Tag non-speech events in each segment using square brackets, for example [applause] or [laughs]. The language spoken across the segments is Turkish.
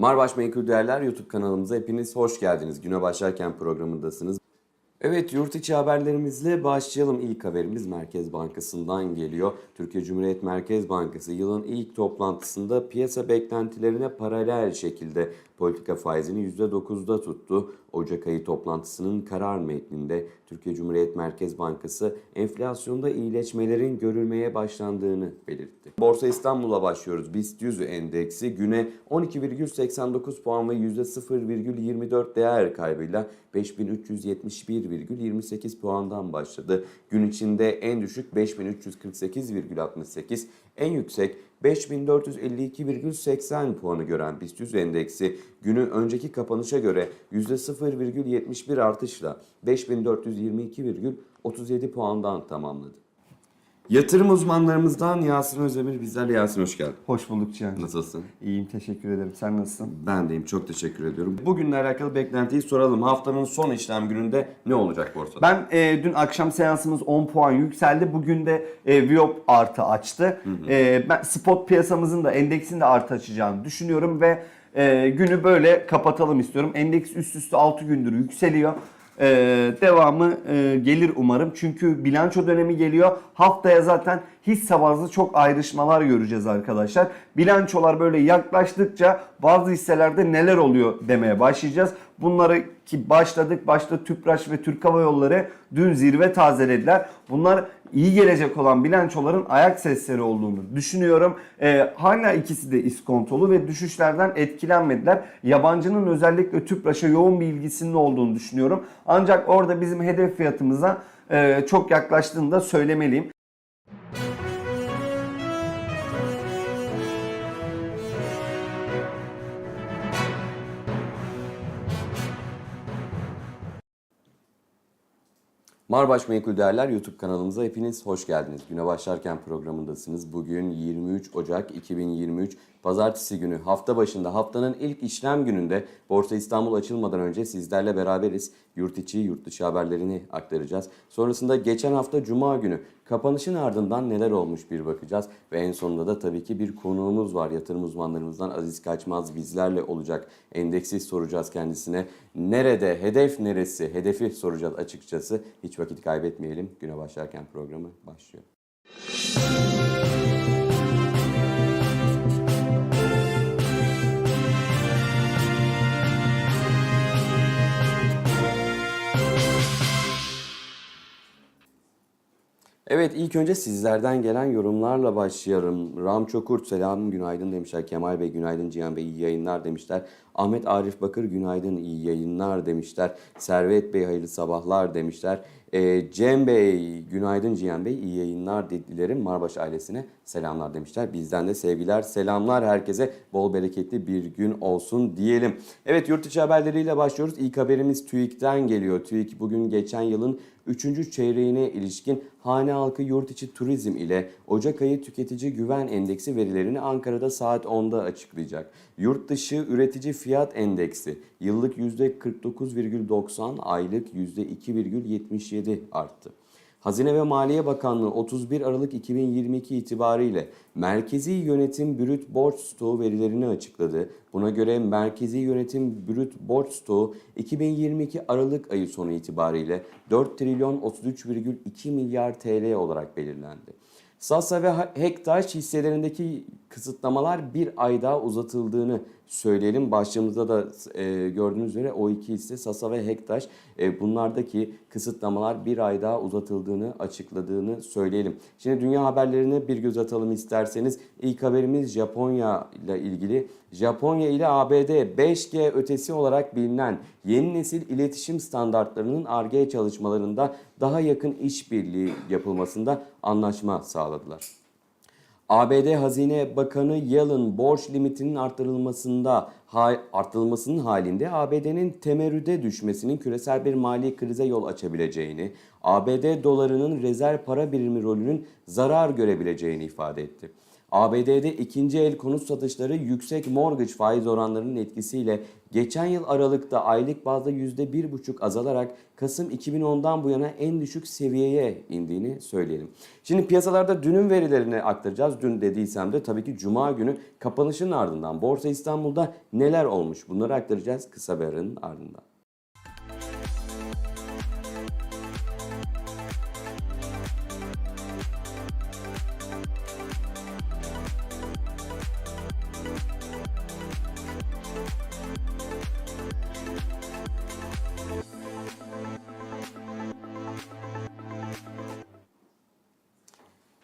Marbaş Menkul Değerler YouTube kanalımıza hepiniz hoş geldiniz. Güne başlarken programındasınız. Evet yurt içi haberlerimizle başlayalım. İlk haberimiz Merkez Bankası'ndan geliyor. Türkiye Cumhuriyet Merkez Bankası yılın ilk toplantısında piyasa beklentilerine paralel şekilde politika faizini %9'da tuttu. Ocak ayı toplantısının karar metninde Türkiye Cumhuriyet Merkez Bankası enflasyonda iyileşmelerin görülmeye başlandığını belirtti. Borsa İstanbul'a başlıyoruz. BIST 100 endeksi güne 12,89 puan ve %0,24 değer kaybıyla 5371,28 puandan başladı. Gün içinde en düşük 5348,68, en yüksek 5452,80 puanı gören BIST 100 endeksi günü önceki kapanışa göre %0,71 artışla 5422,37 puandan tamamladı. Yatırım uzmanlarımızdan Yasin Özdemir bizlerle. Yasin hoş geldin. Hoş bulduk Cihan. Nasılsın? İyiyim teşekkür ederim. Sen nasılsın? Ben deyim. Çok teşekkür ediyorum. Bugünle alakalı beklentiyi soralım. Haftanın son işlem gününde ne olacak borsada? Ben e, dün akşam seansımız 10 puan yükseldi. Bugün de e, Viop artı açtı. E, ben spot piyasamızın da endeksin de artı açacağını düşünüyorum ve e, günü böyle kapatalım istiyorum. Endeks üst üste 6 gündür yükseliyor. E, devamı e, gelir umarım. Çünkü bilanço dönemi geliyor. Haftaya zaten hisse bazlı çok ayrışmalar göreceğiz arkadaşlar. Bilançolar böyle yaklaştıkça bazı hisselerde neler oluyor demeye başlayacağız. Bunları ki başladık. Başta Tüpraş ve Türk Hava Yolları dün zirve tazelediler. Bunlar iyi gelecek olan bilançoların ayak sesleri olduğunu düşünüyorum. Ee, hala ikisi de iskontolu ve düşüşlerden etkilenmediler. Yabancının özellikle Tüpraş'a yoğun bir ilgisinin olduğunu düşünüyorum. Ancak orada bizim hedef fiyatımıza e, çok yaklaştığını da söylemeliyim. Marbaş Menkul Değerler YouTube kanalımıza hepiniz hoş geldiniz. Güne başlarken programındasınız. Bugün 23 Ocak 2023 Pazartesi günü hafta başında haftanın ilk işlem gününde Borsa İstanbul açılmadan önce sizlerle beraberiz. Yurt içi yurt dışı haberlerini aktaracağız. Sonrasında geçen hafta Cuma günü kapanışın ardından neler olmuş bir bakacağız. Ve en sonunda da tabii ki bir konuğumuz var. Yatırım uzmanlarımızdan Aziz Kaçmaz bizlerle olacak. Endeksi soracağız kendisine. Nerede, hedef neresi? Hedefi soracağız açıkçası. Hiç vakit kaybetmeyelim. Güne başlarken programı başlıyor. Evet ilk önce sizlerden gelen yorumlarla başlayalım. Ram Çokurt selam günaydın demişler. Kemal Bey günaydın Cihan Bey iyi yayınlar demişler. Ahmet Arif Bakır günaydın iyi yayınlar demişler. Servet Bey hayırlı sabahlar demişler. Ee, Cem Bey günaydın Cihan Bey iyi yayınlar dilerim. Marbaş ailesine selamlar demişler. Bizden de sevgiler selamlar herkese bol bereketli bir gün olsun diyelim. Evet yurt içi haberleriyle başlıyoruz. İlk haberimiz TÜİK'ten geliyor. TÜİK bugün geçen yılın 3. çeyreğine ilişkin hane halkı yurt içi turizm ile Ocak ayı tüketici güven endeksi verilerini Ankara'da saat 10'da açıklayacak. Yurt dışı üretici fiyat endeksi yıllık %49,90, aylık %2,77 arttı. Hazine ve Maliye Bakanlığı 31 Aralık 2022 itibariyle Merkezi Yönetim Brüt Borç Stoğu verilerini açıkladı. Buna göre Merkezi Yönetim Brüt Borç Stoğu 2022 Aralık ayı sonu itibariyle 4 trilyon 33,2 milyar TL olarak belirlendi. Sasa ve Hektaş hisselerindeki kısıtlamalar bir ay daha uzatıldığını söyleyelim. Başlığımızda da e, gördüğünüz üzere o iki hisse Sasa ve Hektaş e, bunlardaki kısıtlamalar bir ay daha uzatıldığını açıkladığını söyleyelim. Şimdi dünya haberlerine bir göz atalım isterseniz. İlk haberimiz Japonya ile ilgili. Japonya ile ABD 5G ötesi olarak bilinen yeni nesil iletişim standartlarının ARGE çalışmalarında daha yakın işbirliği yapılmasında anlaşma sağladılar. ABD Hazine Bakanı Yellen borç limitinin artırılmasında artırılmasının halinde ABD'nin temerrüde düşmesinin küresel bir mali krize yol açabileceğini, ABD dolarının rezerv para birimi rolünün zarar görebileceğini ifade etti. ABD'de ikinci el konut satışları yüksek mortgage faiz oranlarının etkisiyle geçen yıl Aralık'ta aylık bazda %1,5 azalarak Kasım 2010'dan bu yana en düşük seviyeye indiğini söyleyelim. Şimdi piyasalarda dünün verilerini aktaracağız. Dün dediysem de tabii ki Cuma günü kapanışın ardından Borsa İstanbul'da neler olmuş bunları aktaracağız kısa bir aranın ardından.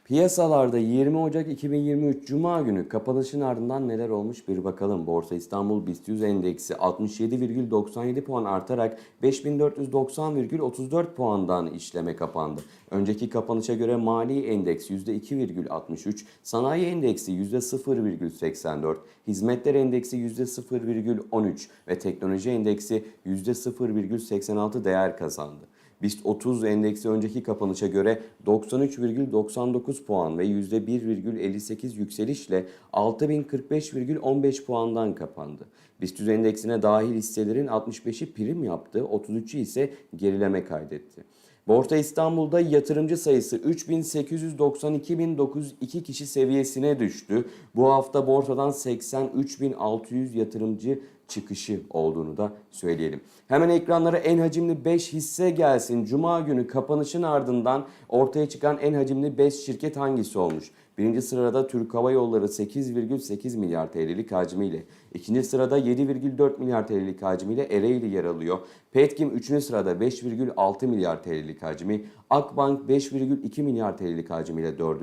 Piyasalarda 20 Ocak 2023 Cuma günü kapanışın ardından neler olmuş bir bakalım. Borsa İstanbul BIST 100 endeksi 67,97 puan artarak 5490,34 puandan işleme kapandı. Önceki kapanışa göre mali endeks %2,63, sanayi endeksi %0,84, hizmetler endeksi %0,13 ve teknoloji endeksi %0,86 değer kazandı. BIST 30 endeksi önceki kapanışa göre 93,99 puan ve %1,58 yükselişle 6045,15 puandan kapandı. BIST 100 endeksine dahil hisselerin 65'i prim yaptı, 33'ü ise gerileme kaydetti. Borsa İstanbul'da yatırımcı sayısı 3892.902 kişi seviyesine düştü. Bu hafta borsadan 83.600 yatırımcı çıkışı olduğunu da söyleyelim. Hemen ekranlara en hacimli 5 hisse gelsin. Cuma günü kapanışın ardından ortaya çıkan en hacimli 5 şirket hangisi olmuş? Birinci sırada Türk Hava Yolları 8,8 milyar TL'lik hacmiyle. İkinci sırada 7,4 milyar TL'lik hacmiyle Ereğli yer alıyor. Petkim 3. sırada 5,6 milyar TL'lik hacmi. Akbank 5,2 milyar TL'lik hacmiyle 4.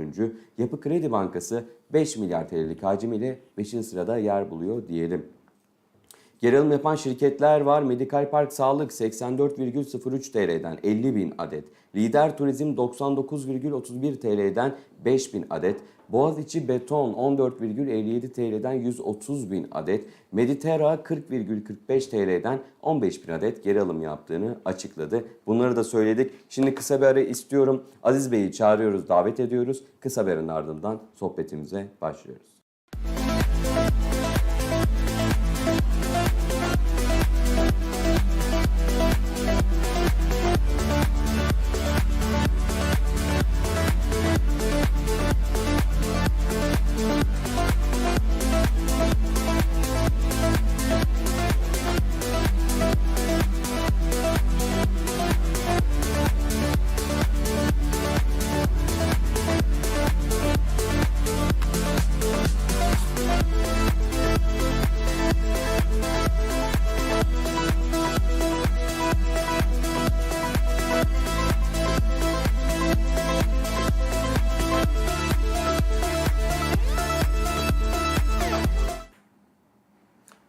Yapı Kredi Bankası 5 milyar TL'lik hacmiyle 5. sırada yer buluyor diyelim. Geri alım yapan şirketler var. Medikal Park Sağlık 84,03 TL'den 50 bin adet. Lider Turizm 99,31 TL'den 5 bin adet. Boğaziçi Beton 14,57 TL'den 130 bin adet. Mediterra 40,45 TL'den 15 bin adet geri alım yaptığını açıkladı. Bunları da söyledik. Şimdi kısa bir ara istiyorum. Aziz Bey'i çağırıyoruz, davet ediyoruz. Kısa bir ardından sohbetimize başlıyoruz.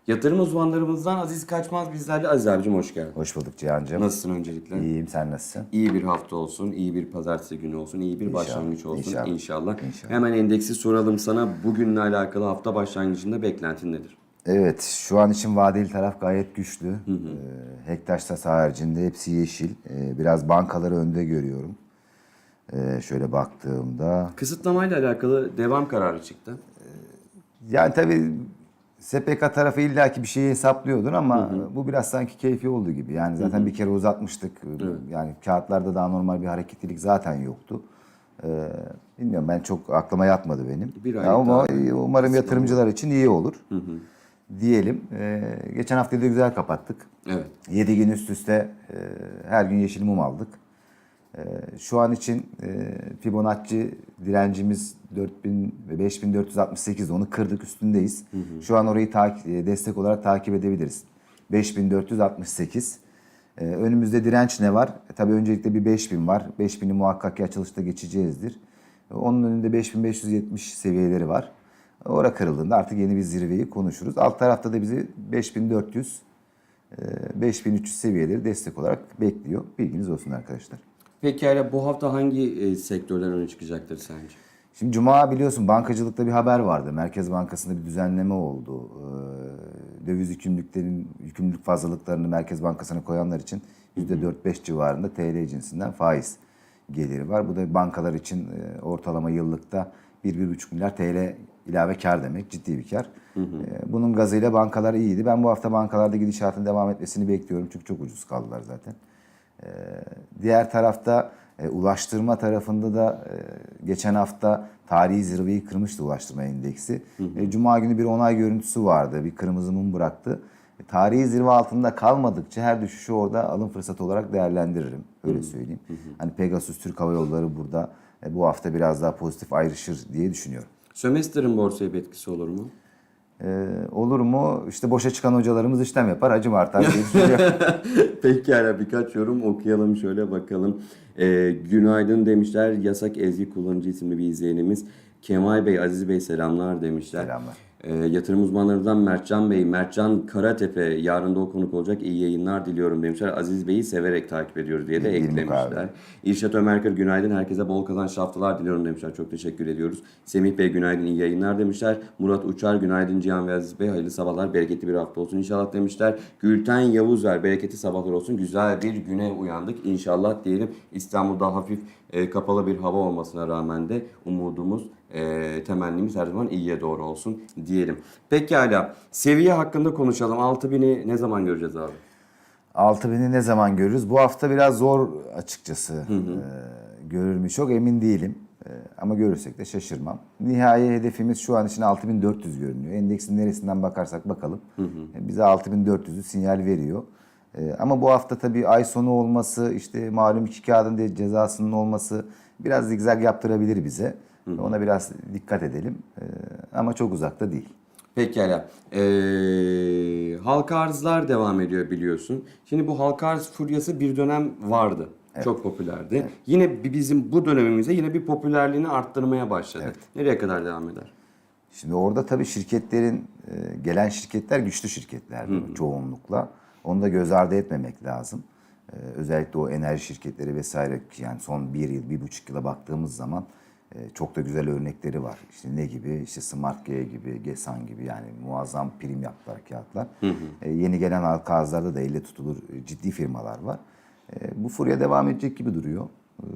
Yatırım uzmanlarımızdan Aziz Kaçmaz bizlerle. Aziz abicim hoş geldin. Hoş bulduk Cihan'cığım. Nasılsın öncelikle? İyiyim sen nasılsın? İyi bir hafta olsun, iyi bir pazartesi günü olsun, iyi bir başlangıç olsun inşallah. inşallah. İnşallah. Hemen endeksi soralım sana. Bugünle alakalı hafta başlangıcında beklentin nedir? Evet şu an için vadeli taraf gayet güçlü. Ee, Hektaş tası haricinde hepsi yeşil. Ee, biraz bankaları önde görüyorum. Ee, şöyle baktığımda. Kısıtlamayla alakalı devam kararı çıktı. Yani tabii SPK tarafı illaki bir şeyi hesaplıyordur ama bu biraz sanki keyfi olduğu gibi. Yani zaten bir kere uzatmıştık. Yani kağıtlarda daha normal bir hareketlilik zaten yoktu. Ee, bilmiyorum ben çok aklıma yatmadı benim. Bir Ya ama daha umarım yatırımcılar için iyi olur. Diyelim. Ee, geçen hafta da güzel kapattık. Evet. 7 gün üst üste e, her gün yeşil mum aldık. E, şu an için e, Fibonacci direncimiz 4000 ve 5468 onu kırdık üstündeyiz. Şu an orayı e, destek olarak takip edebiliriz. 5468. E, önümüzde direnç ne var? E, tabii öncelikle bir 5000 var. 5000'i muhakkak ki açılışta geçeceğizdir. Onun önünde 5570 seviyeleri var. Ora kırıldığında artık yeni bir zirveyi konuşuruz. Alt tarafta da bizi 5400 e, 5300 seviyeleri destek olarak bekliyor. Bilginiz olsun arkadaşlar. Pekala bu hafta hangi e, sektörler öne çıkacaktır sence? Şimdi Cuma biliyorsun bankacılıkta bir haber vardı. Merkez Bankası'nda bir düzenleme oldu. Ee, Döviz yükümlülüklerin, yükümlülük fazlalıklarını Merkez Bankası'na koyanlar için %4-5 civarında TL cinsinden faiz geliri var. Bu da bankalar için e, ortalama yıllıkta 1-1,5 milyar TL ilave kar demek. Ciddi bir kar. Ee, Bunun gazıyla bankalar iyiydi. Ben bu hafta bankalarda gidişatın devam etmesini bekliyorum. Çünkü çok ucuz kaldılar zaten. Ee, Diğer tarafta e, ulaştırma tarafında da e, geçen hafta tarihi zirveyi kırmıştı ulaştırma endeksi. E, Cuma günü bir onay görüntüsü vardı. Bir kırmızı mum bıraktı. E, Tarihi zirve altında kalmadıkça her düşüşü orada alım fırsatı olarak değerlendiririm. Öyle söyleyeyim. Hani Pegasus Türk Hava Yolları burada e, bu hafta biraz daha pozitif ayrışır diye düşünüyorum. Sömestr'ın borsaya bir etkisi olur mu? E, olur mu? İşte boşa çıkan hocalarımız işlem yapar, acım artar diye. [laughs] Pekala birkaç yorum okuyalım şöyle bakalım. Ee, günaydın demişler. Yasak ezgi kullanıcı isimli bir izleyenimiz. Kemal Bey, Aziz Bey selamlar demişler. Selamlar. Ee, yatırım uzmanlarından Mertcan Bey, Mertcan Karatepe yarın da o konuk olacak. İyi yayınlar diliyorum demişler. Aziz Bey'i severek takip ediyoruz diye de Bildim eklemişler. İrşat Ömerkır günaydın. Herkese bol kazançlı haftalar diliyorum demişler. Çok teşekkür ediyoruz. Semih Bey günaydın, iyi yayınlar demişler. Murat Uçar günaydın Cihan ve Aziz Bey. Hayırlı sabahlar, bereketli bir hafta olsun inşallah demişler. Gülten Yavuzlar bereketli sabahlar olsun. Güzel bir güne uyandık inşallah diyelim. İstanbul'da hafif e, kapalı bir hava olmasına rağmen de umudumuz, e, temennimiz her zaman iyiye doğru olsun diyelim. Pekala seviye hakkında konuşalım. 6000'i ne zaman göreceğiz abi? 6000'i ne zaman görürüz? Bu hafta biraz zor açıkçası. Ee, görür mü çok emin değilim. Ee, ama görürsek de şaşırmam. Nihai hedefimiz şu an için 6400 görünüyor. Endeksin neresinden bakarsak bakalım. Ee, Bize 6400'ü sinyal veriyor. Ee, ama bu hafta tabii ay sonu olması, işte malum iki kağıdın de cezasının olması biraz zigzag yaptırabilir bize. Ona biraz dikkat edelim. Ee, ama çok uzakta değil. Pekala. Ee, halka arzlar devam ediyor biliyorsun. Şimdi bu halka arz furyası bir dönem vardı. Çok popülerdi. Yine bi- bizim bu dönemimizde yine bir popülerliğini arttırmaya başladı. Nereye kadar devam eder? Şimdi orada tabii şirketlerin e, gelen şirketler güçlü şirketler çoğunlukla. Onu da göz ardı etmemek lazım. E, özellikle o enerji şirketleri vesaire yani son bir yıl, bir buçuk yıla baktığımız zaman e, çok da güzel örnekleri var. İşte ne gibi? İşte Smart G gibi, Gesan gibi yani muazzam prim yaptılar kağıtlar. E, yeni gelen halka arzlarda da elle tutulur e, ciddi firmalar var. E, bu furya devam edecek gibi duruyor. E,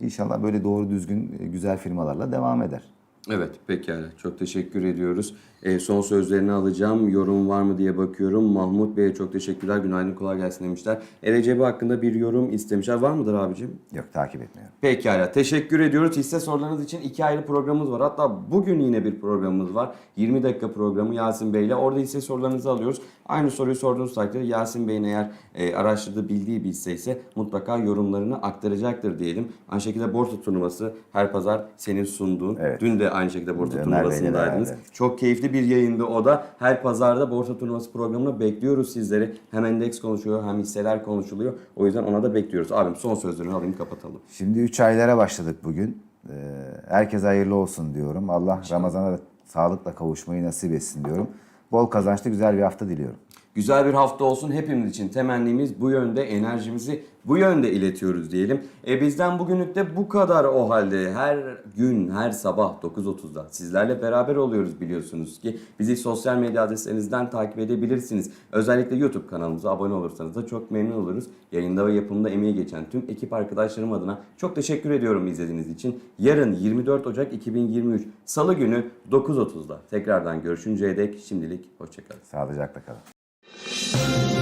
İnşallah böyle doğru düzgün e, güzel firmalarla devam eder. Evet pekala. Çok teşekkür ediyoruz. Ee, son sözlerini alacağım. Yorum var mı diye bakıyorum. Mahmut Bey'e çok teşekkürler. Günaydın kolay gelsin demişler. Erecebi hakkında bir yorum istemişler. Var mıdır abicim? Yok takip etmiyorum. Pekala. Teşekkür ediyoruz. Hisse sorularınız için iki ayrı programımız var. Hatta bugün yine bir programımız var. 20 dakika programı Yasin Bey ile. Orada hisse sorularınızı alıyoruz. Aynı soruyu sorduğunuz takdirde Yasin Bey'in eğer e, araştırdığı bildiği bir hisse ise mutlaka yorumlarını aktaracaktır diyelim. Aynı şekilde borsa turnuvası her pazar senin sunduğun. Evet. Dün de aynı şekilde borsa Ömer turnuvasındaydınız. Çok keyifli bir yayındı o da. Her pazarda borsa turnuvası programına bekliyoruz sizleri. Hem endeks konuşuyor hem hisseler konuşuluyor. O yüzden ona da bekliyoruz. Abim son sözlerini alayım kapatalım. Şimdi 3 aylara başladık bugün. Ee, herkese hayırlı olsun diyorum. Allah Ramazan'a da sağlıkla kavuşmayı nasip etsin diyorum. Bol kazançlı güzel bir hafta diliyorum. Güzel bir hafta olsun hepimiz için temennimiz bu yönde enerjimizi bu yönde iletiyoruz diyelim. E bizden bugünlük de bu kadar o halde her gün her sabah 9.30'da sizlerle beraber oluyoruz biliyorsunuz ki bizi sosyal medya adreslerinizden takip edebilirsiniz. Özellikle YouTube kanalımıza abone olursanız da çok memnun oluruz. Yayında ve yapımda emeği geçen tüm ekip arkadaşlarım adına çok teşekkür ediyorum izlediğiniz için. Yarın 24 Ocak 2023 Salı günü 9.30'da tekrardan görüşünceye dek şimdilik hoşçakalın. Sağlıcakla kalın. Peace.